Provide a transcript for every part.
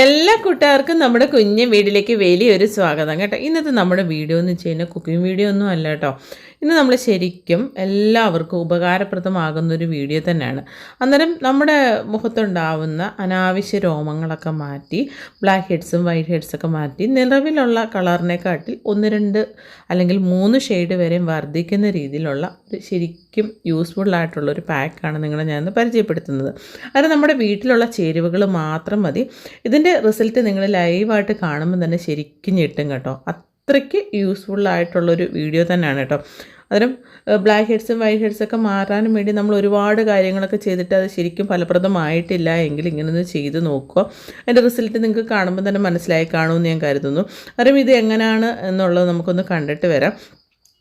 എല്ലാ കൂട്ടുകാർക്കും നമ്മുടെ കുഞ്ഞ് വീട്ടിലേക്ക് വലിയൊരു സ്വാഗതം കേട്ടോ. ഇന്നത്തെ നമ്മുടെ വീഡിയോ എന്ന് വെച്ച് കഴിഞ്ഞാൽ കുക്കിംഗ് വീഡിയോ ഒന്നും അല്ല കേട്ടോ. ഇന്ന് നമ്മൾ ശരിക്കും എല്ലാവർക്കും ഉപകാരപ്രദമാകുന്ന ഒരു വീഡിയോ തന്നെയാണ്. അന്നേരം നമ്മുടെ മുഖത്തുണ്ടാവുന്ന അനാവശ്യ രോമങ്ങളൊക്കെ മാറ്റി ബ്ലാക്ക് ഹെഡ്സും വൈറ്റ് ഹെഡ്സൊക്കെ മാറ്റി നിറവിലുള്ള കളറിനെക്കാട്ടിൽ ഒന്ന് രണ്ട് അല്ലെങ്കിൽ മൂന്ന് ഷെയ്ഡ് വരെയും വർദ്ധിക്കുന്ന രീതിയിലുള്ള ഒരു ശരിക്കും യൂസ്ഫുൾ ആയിട്ടുള്ള ഒരു പാക്കാണ് നിങ്ങളെ ഞാൻ പരിചയപ്പെടുത്തുന്നത്. അത് നമ്മുടെ വീട്ടിലുള്ള ചേരുവകൾ മാത്രം മതി. ഇതിന്റെ റിസൾട്ട് നിങ്ങൾ ലൈവായിട്ട് കാണുമ്പോൾ തന്നെ ശരിക്കും ഞെട്ടും കേട്ടോ. അത്രയ്ക്ക് യൂസ്ഫുള്ളായിട്ടുള്ളൊരു വീഡിയോ തന്നെയാണ് കേട്ടോ. അന്നേരം ബ്ലാക്ക് ഹെഡ്സും വൈറ്റ് ഹെഡ്സും ഒക്കെ മാറാനും വേണ്ടി നമ്മൾ ഒരുപാട് കാര്യങ്ങളൊക്കെ ചെയ്തിട്ട് അത് ശരിക്കും ഫലപ്രദമായിട്ടില്ല എങ്കിൽ ഇങ്ങനെയൊന്ന് ചെയ്ത് നോക്കുക. അതിന്റെ റിസൾട്ട് നിങ്ങൾക്ക് കാണുമ്പോൾ തന്നെ മനസ്സിലായി കാണുമെന്ന് ഞാൻ കരുതുന്നു. അന്നേരം ഇത് എങ്ങനെയാണ് എന്നുള്ളത് നമുക്കൊന്ന് കണ്ടിട്ട് വരാം.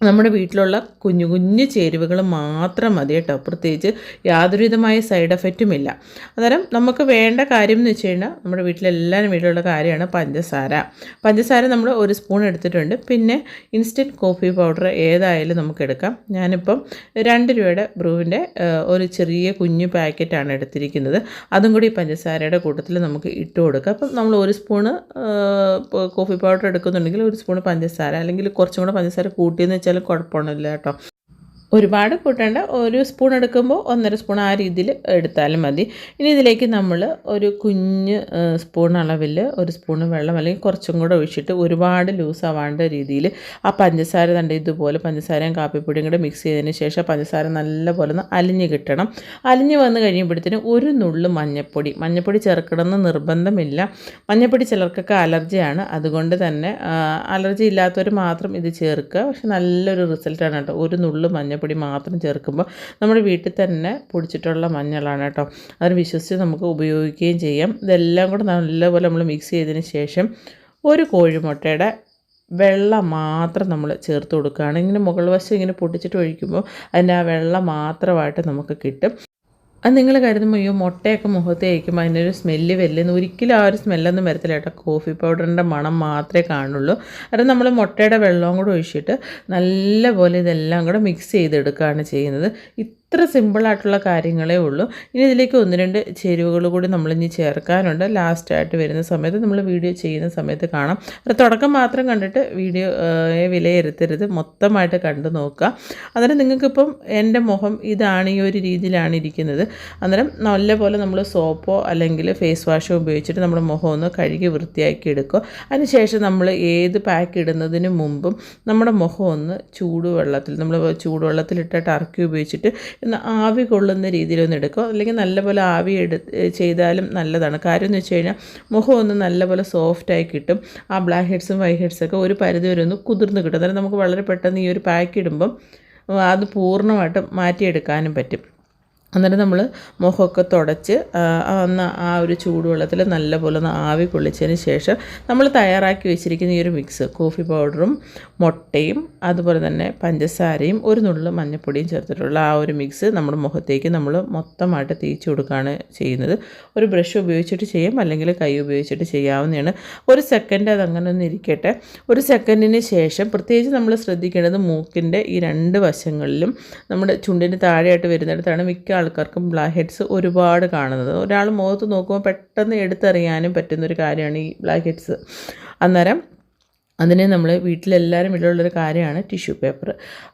നമ്മുടെ വീട്ടിലുള്ള കുഞ്ഞു കുഞ്ഞു ചേരുവകൾ മാത്രം മതി കേട്ടോ. പ്രത്യേകിച്ച് യാതൊരുവിധമായ സൈഡ് എഫക്റ്റും ഇല്ല. അന്നേരം നമുക്ക് വേണ്ട കാര്യം എന്ന് വെച്ച് കഴിഞ്ഞാൽ നമ്മുടെ വീട്ടിലെല്ലാവരും വീട്ടിലുള്ള കാര്യമാണ് പഞ്ചസാര. പഞ്ചസാര നമ്മൾ ഒരു സ്പൂൺ എടുത്തിട്ടുണ്ട്. പിന്നെ ഇൻസ്റ്റന്റ് കോഫി പൗഡർ ഏതായാലും നമുക്ക് എടുക്കാം. ഞാനിപ്പം രണ്ട് രൂപയുടെ ബ്രൂവിന്റെ ഒരു ചെറിയ കുഞ്ഞു പാക്കറ്റാണ് എടുത്തിരിക്കുന്നത്. അതും കൂടി പഞ്ചസാരയുടെ കൂട്ടത്തിൽ നമുക്ക് ഇട്ട് കൊടുക്കാം. അപ്പം നമ്മൾ ഒരു സ്പൂണ് കോഫി പൗഡർ എടുക്കുന്നുണ്ടെങ്കിൽ ഒരു സ്പൂൺ പഞ്ചസാര അല്ലെങ്കിൽ കുറച്ചും കൂടെ പഞ്ചസാര കൂട്ടിയെന്ന് വെച്ചാൽ കുഴപ്പമൊന്നുമില്ല കേട്ടോ. ഒരുപാട് കൂട്ടേണ്ട ഒരു സ്പൂൺ എടുക്കുമ്പോൾ ഒന്നര സ്പൂൺ ആ രീതിയിൽ എടുത്താലും മതി. ഇനി ഇതിലേക്ക് നമ്മൾ ഒരു കുഞ്ഞ് സ്പൂൺ അളവിൽ ഒരു സ്പൂൺ വെള്ളം അല്ലെങ്കിൽ കുറച്ചും കൂടെ ഒഴിച്ചിട്ട് ഒരുപാട് ലൂസ് ആവാണ്ട രീതിയിൽ ആ പഞ്ചസാര തണ്ട ഇതുപോലെ പഞ്ചസാരയും കാപ്പിപ്പൊടിയും കൂടെ മിക്സ് ചെയ്തതിന് ശേഷം പഞ്ചസാര നല്ലപോലെ ഒന്ന് അലിഞ്ഞ് കിട്ടണം. അലിഞ്ഞ് വന്ന് കഴിയുമ്പോഴത്തേന് ഒരു നുള്ള് മഞ്ഞൾപ്പൊടി മഞ്ഞൾപ്പൊടി ചേർക്കണമെന്ന് നിർബന്ധമില്ല. മഞ്ഞപ്പൊടി ചിലർക്കൊക്കെ അലർജിയാണ് അതുകൊണ്ട് തന്നെ അലർജി ഇല്ലാത്തവർ മാത്രം ഇത് ചേർക്കുക. പക്ഷെ നല്ലൊരു റിസൾട്ടാണ് കേട്ടോ. ഒരു നുള്ളു മഞ്ഞ മഞ്ഞൾപ്പൊടി മാത്രം ചേർക്കുമ്പോൾ നമ്മുടെ വീട്ടിൽ തന്നെ പൊടിച്ചിട്ടുള്ള മഞ്ഞളാണ് കേട്ടോ. അതിന് വിശ്വസിച്ച് നമുക്ക് ഉപയോഗിക്കുകയും ചെയ്യാം. ഇതെല്ലാം കൂടെ നല്ലപോലെ നമ്മൾ മിക്സ് ചെയ്തതിന് ശേഷം ഒരു കോഴിമുട്ടയുടെ വെള്ളം മാത്രം നമ്മൾ ചേർത്ത് കൊടുക്കുകയാണ്. ഇങ്ങനെ മുകൾ വശം ഇങ്ങനെ പൊട്ടിച്ചിട്ട് ഒഴിക്കുമ്പോൾ അതിന്റെ ആ വെള്ളം മാത്രമായിട്ട് നമുക്ക് കിട്ടും. അത് നിങ്ങൾ കരുതുമ്പോൾ അയ്യോ മുട്ടയൊക്കെ മുഖത്ത് കഴിക്കുമ്പോൾ അതിനൊരു സ്മെല്ല് വരില്ലെന്ന് ഒരിക്കലും ആ ഒരു സ്മെല്ലൊന്നും വരത്തില്ല കേട്ടോ. കോഫി പൗഡറിന്റെ മണം മാത്രമേ കാണുള്ളൂ. അത് നമ്മൾ മുട്ടയുടെ വെള്ളവും കൂടെ ഒഴിച്ചിട്ട് നല്ലപോലെ ഇതെല്ലാം കൂടെ മിക്സ് ചെയ്തെടുക്കുകയാണ് ചെയ്യുന്നത്. ഇത്ര സിമ്പിളായിട്ടുള്ള കാര്യങ്ങളേ ഉള്ളൂ. ഇനി ഇതിലേക്ക് ഒന്ന് രണ്ട് ചേരുവകൾ കൂടി നമ്മളിനി ചേർക്കാനുണ്ട്. ലാസ്റ്റായിട്ട് വരുന്ന സമയത്ത് നമ്മൾ വീഡിയോ ചെയ്യുന്ന സമയത്ത് കാണാം. അത് തുടക്കം മാത്രം കണ്ടിട്ട് വീഡിയോയെ വിലയിരുത്തരുത്. മൊത്തമായിട്ട് കണ്ടു നോക്കുക. അന്നേരം നിങ്ങൾക്കിപ്പം എന്റെ മുഖം ഇതാണ് ഈ ഒരു രീതിയിലാണ് ഇരിക്കുന്നത്. അന്നേരം നല്ലപോലെ നമ്മൾ സോപ്പോ അല്ലെങ്കിൽ ഫേസ് വാഷോ ഉപയോഗിച്ചിട്ട് നമ്മുടെ മുഖം ഒന്ന് കഴുകി വൃത്തിയാക്കി എടുക്കുക. അതിനുശേഷം നമ്മൾ ഏത് പാക്ക് ഇടുന്നതിന് മുമ്പും നമ്മുടെ മുഖം ഒന്ന് ചൂടുവെള്ളത്തിൽ നമ്മൾ ചൂടുവെള്ളത്തിലിട്ട ടർക്കി ഉപയോഗിച്ചിട്ട് ഒന്ന് ആവി കൊള്ളുന്ന രീതിയിലൊന്ന് എടുക്കുക. അല്ലെങ്കിൽ നല്ലപോലെ ആവി എടു ചെയ്താലും നല്ലതാണ്. കാര്യം എന്ന് വെച്ച് കഴിഞ്ഞാൽ മുഖം ഒന്ന് നല്ലപോലെ സോഫ്റ്റായി കിട്ടും. ആ ബ്ലാക്ക് ഹെഡ്സും വൈറ്റ് ഹെഡ്സൊക്കെ ഒരു പരിധി വരെ ഒന്ന് കുതിർന്ന് കിട്ടും. അതായത് നമുക്ക് വളരെ പെട്ടെന്ന് ഈ ഒരു പാക്ക് ഇടുമ്പം അത് പൂർണമായിട്ടും മാറ്റിയെടുക്കാനും പറ്റും. അന്നേരം നമ്മൾ മുഖമൊക്കെ തുടച്ച് ഒന്ന് ആ ഒരു ചൂടുവെള്ളത്തിൽ നല്ലപോലെ ഒന്ന് ആവി പൊള്ളിച്ചതിന് ശേഷം നമ്മൾ തയ്യാറാക്കി വെച്ചിരിക്കുന്ന ഈ ഒരു മിക്സ് കോഫി പൗഡറും മുട്ടയും അതുപോലെ തന്നെ പഞ്ചസാരയും ഒരു നുള്ളു മഞ്ഞൾപ്പൊടിയും ചേർത്തിട്ടുള്ള ആ ഒരു മിക്സ് നമ്മുടെ മുഖത്തേക്ക് നമ്മൾ മൊത്തമായിട്ട് തേച്ച് കൊടുക്കുകയാണ് ചെയ്യുന്നത്. ഒരു ബ്രഷ് ഉപയോഗിച്ചിട്ട് ചെയ്യാം അല്ലെങ്കിൽ കൈ ഉപയോഗിച്ചിട്ട് ചെയ്യാവുന്നതാണ്. ഒരു സെക്കൻഡ് അത് അങ്ങനെ ഒന്ന് ഇരിക്കട്ടെ. ഒരു സെക്കൻഡിന് ശേഷം പ്രത്യേകിച്ച് നമ്മൾ ശ്രദ്ധിക്കേണ്ടത് മൂക്കിന്റെ ഈ രണ്ട് വശങ്ങളിലും നമ്മുടെ ചുണ്ടിന് താഴെയായിട്ട് വരുന്നിടത്താണ് മിക്ക ആൾക്കാർക്കും ബ്ലാക്ക് ഹെഡ്സ് ഒരുപാട് കാണുന്നത്. ഒരാൾ മുഖത്ത് നോക്കുമ്പോൾ പെട്ടെന്ന് എടുത്തറിയാനും പറ്റുന്നൊരു കാര്യമാണ് ഈ ബ്ലാക്ക് ഹെഡ്സ്. അന്നേരം അതിനെ നമ്മൾ വീട്ടിലെല്ലാവരും വീട്ടിലുള്ളൊരു കാര്യമാണ് ടിഷ്യൂ പേപ്പർ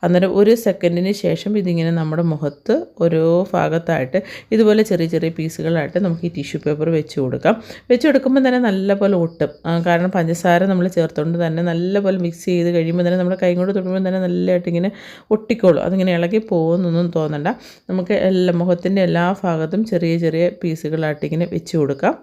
അന്നേരം ഒരു സെക്കൻഡിന് ശേഷം ഇതിങ്ങനെ നമ്മുടെ മുഖത്ത് ഓരോ ഭാഗത്തായിട്ട് ഇതുപോലെ ചെറിയ ചെറിയ പീസുകളായിട്ട് നമുക്ക് ഈ ടിഷ്യൂ പേപ്പർ വെച്ച് കൊടുക്കാം. വെച്ച് കൊടുക്കുമ്പോൾ തന്നെ നല്ലപോലെ ഒട്ടും. കാരണം പഞ്ചസാര നമ്മൾ ചേർത്തുകൊണ്ട് തന്നെ നല്ലപോലെ മിക്സ് ചെയ്ത് കഴിയുമ്പോൾ തന്നെ നമ്മുടെ കൈ കൊണ്ട് തൊടുമ്പോൾ തന്നെ നല്ലതായിട്ട് ഇങ്ങനെ ഒട്ടിക്കോളും. അതിങ്ങനെ ഇളകി പോകുന്നൊന്നും തോന്നണ്ട. നമുക്ക് എല്ലാ മുഖത്തിന്റെ എല്ലാ ഭാഗത്തും ചെറിയ ചെറിയ പീസുകളായിട്ട് ഇങ്ങനെ വെച്ച് കൊടുക്കാം.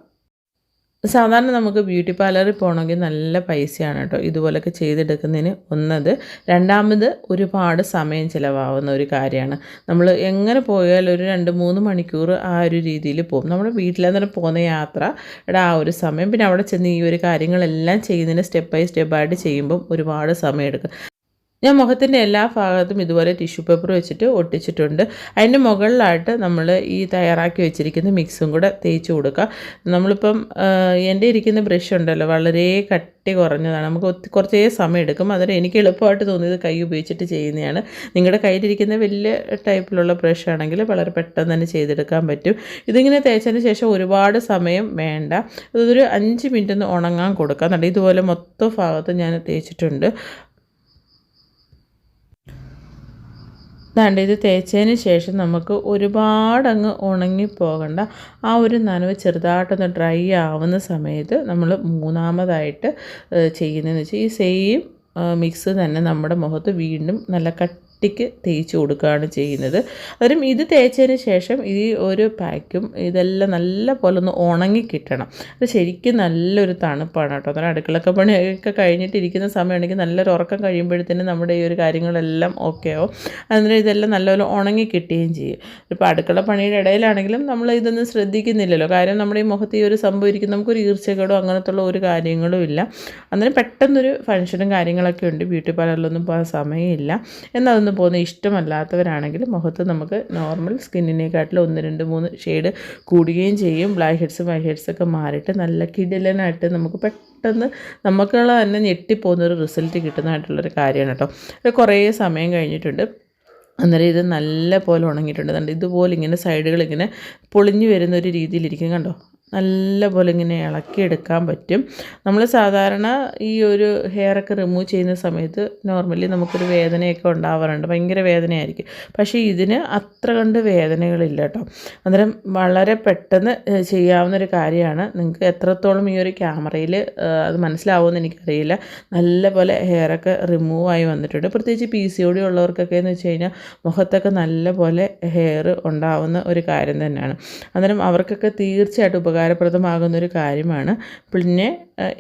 സാധാരണ നമുക്ക് ബ്യൂട്ടി പാർലറിൽ പോകണമെങ്കിൽ നല്ല പൈസയാണ് കേട്ടോ ഇതുപോലൊക്കെ ചെയ്തെടുക്കുന്നതിന് ഒന്നത്. രണ്ടാമത് ഒരുപാട് സമയം ചിലവാകുന്ന ഒരു കാര്യമാണ്. നമ്മൾ എങ്ങനെ പോയാലും ഒരു രണ്ട് മൂന്ന് മണിക്കൂർ ആ ഒരു രീതിയിൽ പോകും. നമ്മുടെ വീട്ടിലെന്ന് പോകുന്ന യാത്രയുടെ ആ ഒരു സമയം. പിന്നെ അവിടെ ചെന്ന് ഈ ഒരു കാര്യങ്ങളെല്ലാം ചെയ്യുന്നതിന് സ്റ്റെപ്പ് ബൈ സ്റ്റെപ്പായിട്ട് ചെയ്യുമ്പം ഒരുപാട് സമയം എടുക്കും. ഞാൻ മുഖത്തിന്റെ എല്ലാ ഭാഗത്തും ഇതുപോലെ ടിഷ്യൂ പേപ്പർ വെച്ചിട്ട് ഒട്ടിച്ചിട്ടുണ്ട്. അതിന്റെ മുകളിലായിട്ട് നമ്മൾ ഈ തയ്യാറാക്കി വെച്ചിരിക്കുന്ന മിക്സും കൂടെ തേച്ച് കൊടുക്കുക. നമ്മളിപ്പം എന്റെ ഇരിക്കുന്ന ബ്രഷ് ഉണ്ടല്ലോ വളരെ കട്ടി കുറഞ്ഞതാണ്. നമുക്ക് ഒത്തി കുറച്ചേ സമയം എടുക്കും. അതിന് എനിക്ക് എളുപ്പമായിട്ട് തോന്നിയത് കൈ ഉപയോഗിച്ചിട്ട് ചെയ്യുന്നതാണ്. നിങ്ങളുടെ കയ്യിലിരിക്കുന്ന വലിയ ടൈപ്പിലുള്ള ബ്രഷ് ആണെങ്കിൽ വളരെ പെട്ടെന്ന് തന്നെ ചെയ്തെടുക്കാൻ പറ്റും. ഇതിങ്ങനെ തേച്ചതിന് ശേഷം ഒരുപാട് സമയം വേണ്ട. ഇതൊരു അഞ്ച് മിനിറ്റ് ഒന്ന് ഉണങ്ങാൻ കൊടുക്കാം എന്നിട്ട് ഇതുപോലെ മൊത്തം ഭാഗത്ത് ഞാൻ തേച്ചിട്ടുണ്ട്. ദാണ്ട് ഇത് തേച്ചതിന് ശേഷം നമുക്ക് ഒരുപാട് അങ്ങ് ഉണങ്ങി പോകണ്ട ആ ഒരു നനവ് ചെറുതായിട്ടൊന്ന് ഡ്രൈ ആവുന്ന സമയത്ത് നമ്മൾ മൂന്നാമതായിട്ട് ചെയ്യുന്നതെന്ന് വെച്ചാൽ ഈ സെയിം മിക്സ് തന്നെ നമ്മുടെ മുഖത്ത് വീണ്ടും നല്ല കട്ടിക്ക് തേച്ച് കൊടുക്കുകയാണ് ചെയ്യുന്നത്. അന്നേരം ഇത് തേച്ചതിന് ശേഷം ഈ ഒരു പാക്കും ഇതെല്ലാം നല്ല പോലെ ഒന്ന് ഉണങ്ങി കിട്ടണം. അത് ശരിക്കും നല്ലൊരു തണുപ്പാണ് കേട്ടോ. അന്നേരം അടുക്കളക്ക പണിയൊക്കെ കഴിഞ്ഞിട്ട് ഇരിക്കുന്ന സമയമാണെങ്കിൽ നല്ലൊരു ഉറക്കം കഴിയുമ്പോഴത്തേനും നമ്മുടെ ഈ ഒരു കാര്യങ്ങളെല്ലാം ഓക്കെ ആവും. അന്നേരം ഇതെല്ലാം നല്ലപോലെ ഉണങ്ങി കിട്ടുകയും ചെയ്യും. ഇപ്പോൾ അടുക്കള പണിയുടെ ഇടയിലാണെങ്കിലും നമ്മൾ ഇതൊന്നും ശ്രദ്ധിക്കുന്നില്ലല്ലോ. കാര്യം നമ്മുടെ ഈ മുഖത്ത് ഈ ഒരു സംഭവം നമുക്കൊരു ഈർച്ചകളോ അങ്ങനത്തുള്ള ഒരു കാര്യങ്ങളും ഇല്ല. അന്നേരം പെട്ടെന്നൊരു ഫങ്ഷനും കാര്യങ്ങളൊക്കെ ഉണ്ട്. ബ്യൂട്ടി പാർലറിലൊന്നും പോകാൻ സമയമില്ല. എന്നതൊന്നും പോകുന്ന ഇഷ്ടമല്ലാത്തവരാണെങ്കിൽ മുഖത്ത് നമുക്ക് നോർമൽ സ്കിന്നിനെക്കാട്ടിലും ഒന്ന് രണ്ട് മൂന്ന് ഷെയ്ഡ് കൂടുകയും ചെയ്യും. ബ്ലാക്ക് ഹെഡ്സും വൈറ്റ് ഹെഡ്സൊക്കെ മാറിയിട്ട് നല്ല കിടിലനായിട്ട് നമുക്ക് പെട്ടെന്ന് നമുക്കുള്ള തന്നെ ഞെട്ടിപ്പോകുന്ന ഒരു റിസൾട്ട് കിട്ടുന്നതായിട്ടുള്ളൊരു കാര്യമാണ് കേട്ടോ. കുറേ സമയം കഴിഞ്ഞിട്ടുണ്ട്. അന്നേരം ഇത് നല്ല പോലെ ഉണങ്ങിയിട്ടുണ്ട്. കണ്ടോ ഇതുപോലെ ഇങ്ങനെ സൈഡുകൾ ഇങ്ങനെ പൊളിഞ്ഞു വരുന്ന ഒരു രീതിയിലിരിക്കും കണ്ടോ. നല്ല പോലെ ഇങ്ങനെ ഇളക്കിയെടുക്കാൻ പറ്റും. നമ്മൾ സാധാരണ ഈ ഒരു ഹെയറൊക്കെ റിമൂവ് ചെയ്യുന്ന സമയത്ത് നോർമലി നമുക്കൊരു വേദനയൊക്കെ ഉണ്ടാവാറുണ്ട്. ഭയങ്കര വേദനയായിരിക്കും. പക്ഷേ ഇതിന് അത്ര കണ്ട് വേദനകളില്ല കേട്ടോ. അന്നേരം വളരെ പെട്ടെന്ന് ചെയ്യാവുന്നൊരു കാര്യമാണ്. നിങ്ങൾക്ക് എത്രത്തോളം ഈ ഒരു ക്യാമറയിൽ അത് മനസ്സിലാവുമെന്ന് എനിക്കറിയില്ല. നല്ല പോലെ ഹെയറൊക്കെ റിമൂവ് ആയി വന്നിട്ടുണ്ട്. പ്രത്യേകിച്ച് പി സി ഒ ഉള്ളവർക്കൊക്കെ എന്ന് വെച്ച് കഴിഞ്ഞാൽ മുഖത്തൊക്കെ നല്ല പോലെ ഹെയർ ഉണ്ടാവുന്ന ഒരു കാര്യം തന്നെയാണ്. അന്നേരം അവർക്കൊക്കെ തീർച്ചയായിട്ടും ഉപകാരപ്രദമാകുന്ന ഒരു കാര്യമാണ്. പിന്നെ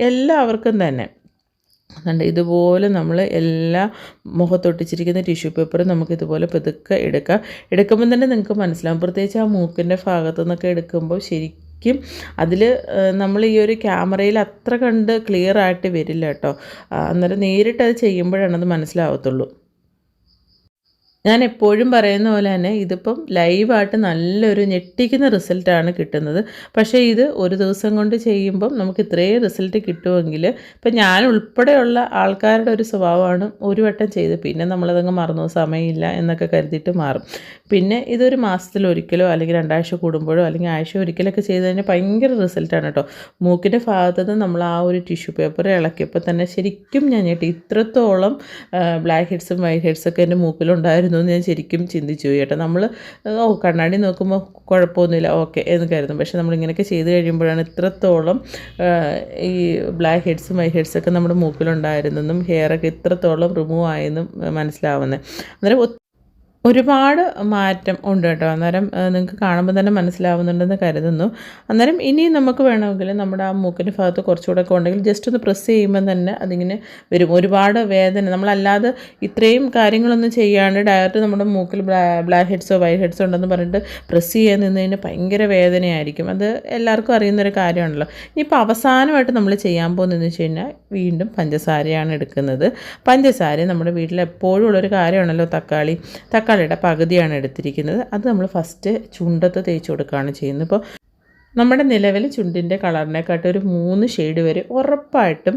എല്ലാവർക്കും തന്നെ. കണ്ട് ഇതുപോലെ നമ്മൾ എല്ലാ മുഖത്തൊട്ടിച്ചിരിക്കുന്ന ടിഷ്യൂ പേപ്പറും നമുക്ക് ഇതുപോലെ പതുക്കെ എടുക്കാം. എടുക്കുമ്പോൾ തന്നെ നിങ്ങൾക്ക് മനസ്സിലാവും. പ്രത്യേകിച്ച് ആ മൂക്കിന്റെ ഭാഗത്തു നിന്നൊക്കെ എടുക്കുമ്പോൾ ശരിക്കും അതിൽ നമ്മൾ ഈ ഒരു ക്യാമറയിൽ അത്ര കണ്ട് ക്ലിയർ ആയിട്ട് വരില്ല കേട്ടോ. അന്നേരം നേരിട്ട് അത് ചെയ്യുമ്പോഴാണ് മനസ്സിലാവത്തുള്ളൂ. ഞാൻ എപ്പോഴും പറയുന്ന പോലെ തന്നെ ഇതിപ്പം ലൈവായിട്ട് നല്ലൊരു ഞെട്ടിക്കുന്ന റിസൾട്ടാണ് കിട്ടുന്നത്. പക്ഷേ ഇത് ഒരു ദിവസം കൊണ്ട് ചെയ്യുമ്പം നമുക്ക് ഇത്രയും റിസൾട്ട് കിട്ടുമെങ്കിൽ ഇപ്പം ഞാൻ ഉൾപ്പെടെയുള്ള ആൾക്കാരുടെ ഒരു സ്വഭാവമാണ് ഒരു വട്ടം ചെയ്ത് പിന്നെ നമ്മളതങ്ങ് മറന്നു സമയമില്ല എന്നൊക്കെ കരുതിയിട്ട് മാറും. പിന്നെ ഇതൊരു മാസത്തിലൊരിക്കലോ അല്ലെങ്കിൽ രണ്ടാഴ്ച കൂടുമ്പോഴോ അല്ലെങ്കിൽ ആഴ്ച ഒരിക്കലൊക്കെ ചെയ്ത് കഴിഞ്ഞാൽ ഭയങ്കര റിസൾട്ടാണ് കേട്ടോ. മൂക്കിന്റെ ഭാഗത്തുനിന്ന് നമ്മൾ ആ ഒരു ടിഷ്യൂ പേപ്പർ ഇളക്കിയപ്പോൾ തന്നെ ശരിക്കും ഞാൻ ഞെട്ടി. ഇത്രത്തോളം ബ്ലാക്ക് ഹെഡ്സും വൈറ്റ് ഹെഡ്സൊക്കെ എന്റെ മൂക്കിലുണ്ടായിരുന്നു. എന്ന് ഞാൻ ശരിക്കും ചിന്തിച്ചു. കേട്ടോ നമ്മൾ ഓ കണ്ണാടി നോക്കുമ്പോൾ കുഴപ്പമൊന്നുമില്ല ഓക്കെ എന്ന് കരുതും. പക്ഷേ നമ്മളിങ്ങനെയൊക്കെ ചെയ്ത് കഴിയുമ്പോഴാണ് ഇത്രത്തോളം ഈ ബ്ലാക്ക് ഹെഡ്സും വൈറ്റ് ഹെഡ്സൊക്കെ നമ്മുടെ മൂക്കിലുണ്ടായിരുന്നെന്നും ഹെയറൊക്കെ ഇത്രത്തോളം റിമൂവ് ആയെന്നും മനസ്സിലാവുന്നത് അന്നേരം ഒരുപാട് മാറ്റം ഉണ്ട് കേട്ടോ. അന്നേരം നിങ്ങൾക്ക് കാണുമ്പോൾ തന്നെ മനസ്സിലാവുന്നുണ്ടെന്ന് കരുതുന്നു. അന്നേരം ഇനി നമുക്ക് വേണമെങ്കിൽ നമ്മുടെ ആ മൂക്കിന്റെ ഭാഗത്ത് കുറച്ചുകൂടെ ഒക്കെ ഉണ്ടെങ്കിൽ ജസ്റ്റ് ഒന്ന് പ്രസ് ചെയ്യുമ്പോൾ തന്നെ അതിങ്ങനെ വരും. ഒരുപാട് വേദന. നമ്മളല്ലാതെ ഇത്രയും കാര്യങ്ങളൊന്നും ചെയ്യാണ്ട് ഡയറക്റ്റ് നമ്മുടെ മൂക്കിൽ ബ്ലാക്ക് ഹെഡ്സോ വൈറ്റ് ഹെഡ്സോ ഉണ്ടെന്ന് പറഞ്ഞിട്ട് പ്രസ് ചെയ്യാൻ നിന്നതിന് ഭയങ്കര വേദനയായിരിക്കും. അത് എല്ലാവർക്കും അറിയുന്നൊരു കാര്യമാണല്ലോ. ഇനിയിപ്പോൾ അവസാനമായിട്ട് നമ്മൾ ചെയ്യാൻ പോകുന്നതെന്ന് വെച്ച് കഴിഞ്ഞാൽ വീണ്ടും പഞ്ചസാരയാണ് എടുക്കുന്നത്. പഞ്ചസാര നമ്മുടെ വീട്ടിൽ എപ്പോഴും ഉള്ളൊരു കാര്യമാണല്ലോ തക്കാളി തക്കാളിയുടെ പകുതിയാണ് എടുത്തിരിക്കുന്നത്. അത് നമ്മൾ ഫസ്റ്റ് ചുണ്ടത്ത് തേച്ച് കൊടുക്കുകയാണ് ചെയ്യുന്നത്. ഇപ്പോൾ നമ്മുടെ നിലവിൽ ചുണ്ടിന്റെ കളറിനെക്കാട്ടും ഒരു മൂന്ന് ഷെയ്ഡ് വരെ ഉറപ്പായിട്ടും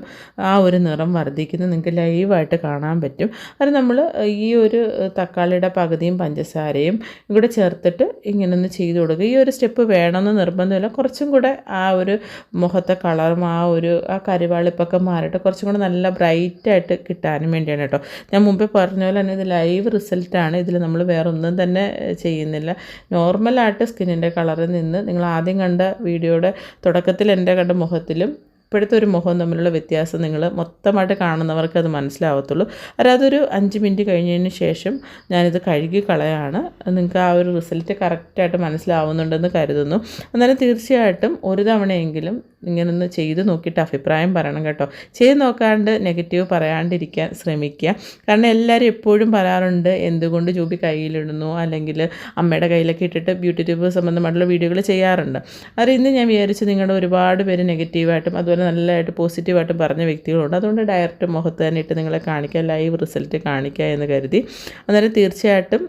ആ ഒരു നിറം വർദ്ധിക്കുന്നത് നിങ്ങൾക്ക് ലൈവായിട്ട് കാണാൻ പറ്റും. അത് നമ്മൾ ഈ ഒരു തക്കാളിയുടെ പകുതിയും പഞ്ചസാരയും കൂടെ ചേർത്തിട്ട് ഇങ്ങനെ ഒന്ന് ചെയ്ത് കൊടുക്കുക. ഈ ഒരു സ്റ്റെപ്പ് വേണമെന്ന് നിർബന്ധമില്ല. കുറച്ചും കൂടെ ആ ഒരു മുഖത്തെ കളറും ആ ഒരു ആ കരിവാളിപ്പൊക്കെ മാറിയിട്ട് കുറച്ചും കൂടെ നല്ല ബ്രൈറ്റായിട്ട് കിട്ടാനും വേണ്ടിയാണ് കേട്ടോ. ഞാൻ മുമ്പേ പറഞ്ഞ പോലെ തന്നെ ഇത് ലൈവ് റിസൾട്ടാണ് ഇതിൽ നമ്മൾ വേറൊന്നും തന്നെ ചെയ്യുന്നില്ല. നോർമലായിട്ട് സ്കിന്നിന്റെ കളറിൽ നിന്ന് നിങ്ങൾ ആദ്യം കണ്ട വീഡിയോയുടെ തുടക്കത്തിൽ എന്റെ കണ്ട മുഖത്തിലും ഇപ്പോഴത്തെ ഒരു മുഖം തമ്മിലുള്ള വ്യത്യാസം നിങ്ങൾ മൊത്തമായിട്ട് കാണുന്നവർക്ക് അത് മനസ്സിലാവത്തുള്ളൂ. അത് അതൊരു അഞ്ച് മിനിറ്റ് കഴിഞ്ഞതിന് ശേഷം ഞാനിത് കഴുകി കളയാണ്. നിങ്ങൾക്ക് ആ ഒരു റിസൾട്ട് കറക്റ്റായിട്ട് മനസ്സിലാവുന്നുണ്ടെന്ന് കരുതുന്നു. എന്നാൽ തീർച്ചയായിട്ടും ഒരു തവണയെങ്കിലും ഇങ്ങനൊന്ന് ചെയ്ത് നോക്കിയിട്ട് അഭിപ്രായം പറയണം കേട്ടോ. ചെയ്ത് നോക്കാണ്ട് നെഗറ്റീവ് പറയാണ്ടിരിക്കാൻ ശ്രമിക്കുക. കാരണം എല്ലാവരും എപ്പോഴും പറയാറുണ്ട് എന്തുകൊണ്ട് ജൂബി കയ്യിലിടുന്നു? അല്ലെങ്കിൽ അമ്മയുടെ കയ്യിലൊക്കെ ഇട്ടിട്ട് ബ്യൂട്ടി ട്യൂബ് സംബന്ധമായിട്ടുള്ള വീഡിയോകൾ ചെയ്യാറുണ്ട്. അത് ഇന്ന് ഞാൻ വിചാരിച്ചു നിങ്ങളുടെ ഒരുപാട് പേര് നെഗറ്റീവായിട്ടും അതുപോലെ അതേപോലെ നല്ലതായിട്ട് പോസിറ്റീവായിട്ട് പറഞ്ഞ വ്യക്തികളുണ്ട്. അതുകൊണ്ട് ഡയറക്റ്റ് മുഖത്ത് തന്നെ ഇട്ട് നിങ്ങളെ കാണിക്കുക ലൈവ് റിസൾട്ട് കാണിക്കുക എന്ന് കരുതി. അന്നേരം തീർച്ചയായിട്ടും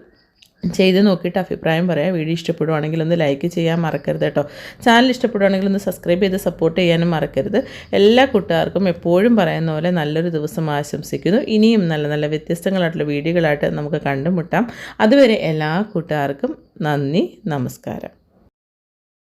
ചെയ്ത് നോക്കിയിട്ട് അഭിപ്രായം പറയാം. വീഡിയോ ഇഷ്ടപ്പെടുവാണെങ്കിൽ ഒന്ന് ലൈക്ക് ചെയ്യാൻ മറക്കരുത് കേട്ടോ. ചാനൽ ഇഷ്ടപ്പെടുവാണെങ്കിൽ ഒന്ന് സബ്സ്ക്രൈബ് ചെയ്ത് സപ്പോർട്ട് ചെയ്യാനും മറക്കരുത്. എല്ലാ കൂട്ടുകാർക്കും എപ്പോഴും പറയുന്ന പോലെ നല്ലൊരു ദിവസം ആശംസിക്കുന്നു. ഇനിയും നല്ല നല്ല വ്യത്യസ്തങ്ങളായിട്ടുള്ള വീഡിയോകളായിട്ട് നമുക്ക് കണ്ടുമുട്ടാം. അതുവരെ എല്ലാ കൂട്ടുകാർക്കും നന്ദി നമസ്കാരം.